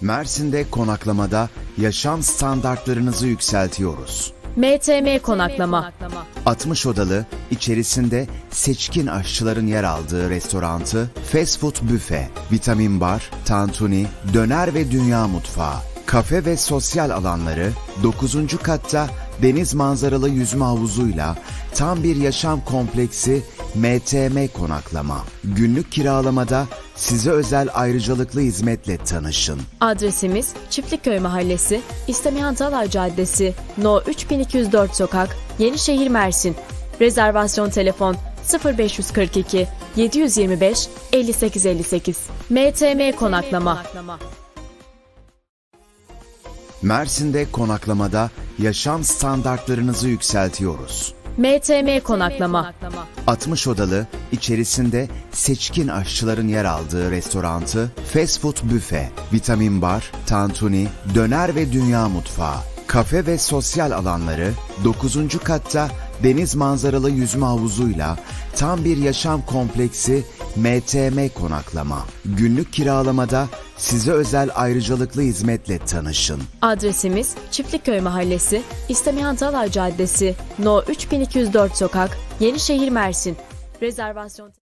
Mersin'de konaklamada yaşam standartlarınızı yükseltiyoruz. MTM Konaklama 60 odalı, içerisinde seçkin aşçıların yer aldığı restorantı, fast food büfe, vitamin bar, tantuni, döner ve dünya mutfağı, kafe ve sosyal alanları, 9. katta deniz manzaralı yüzme havuzuyla tam bir yaşam kompleksi MTM Konaklama. Günlük kiralamada size özel ayrıcalıklı hizmetle tanışın. Adresimiz Çiftlikköy Mahallesi, İstemihan Talar Caddesi, No 3204 Sokak, Yenişehir Mersin. Rezervasyon telefon 0542 725 5858. MTM Konaklama Mersin'de konaklamada yaşam standartlarınızı yükseltiyoruz. MTM Konaklama 60 odalı, içerisinde seçkin aşçıların yer aldığı restorantı, fast food büfe, vitamin bar, tantuni, döner ve dünya mutfağı, kafe ve sosyal alanları, 9. katta deniz manzaralı yüzme havuzuyla tam bir yaşam kompleksi MTM Konaklama. Günlük kiralamada size özel ayrıcalıklı hizmetle tanışın. Adresimiz Çiftlikköy Mahallesi, İstemihan Talar Caddesi, No 3204 Sokak, Yenişehir Mersin. Rezervasyon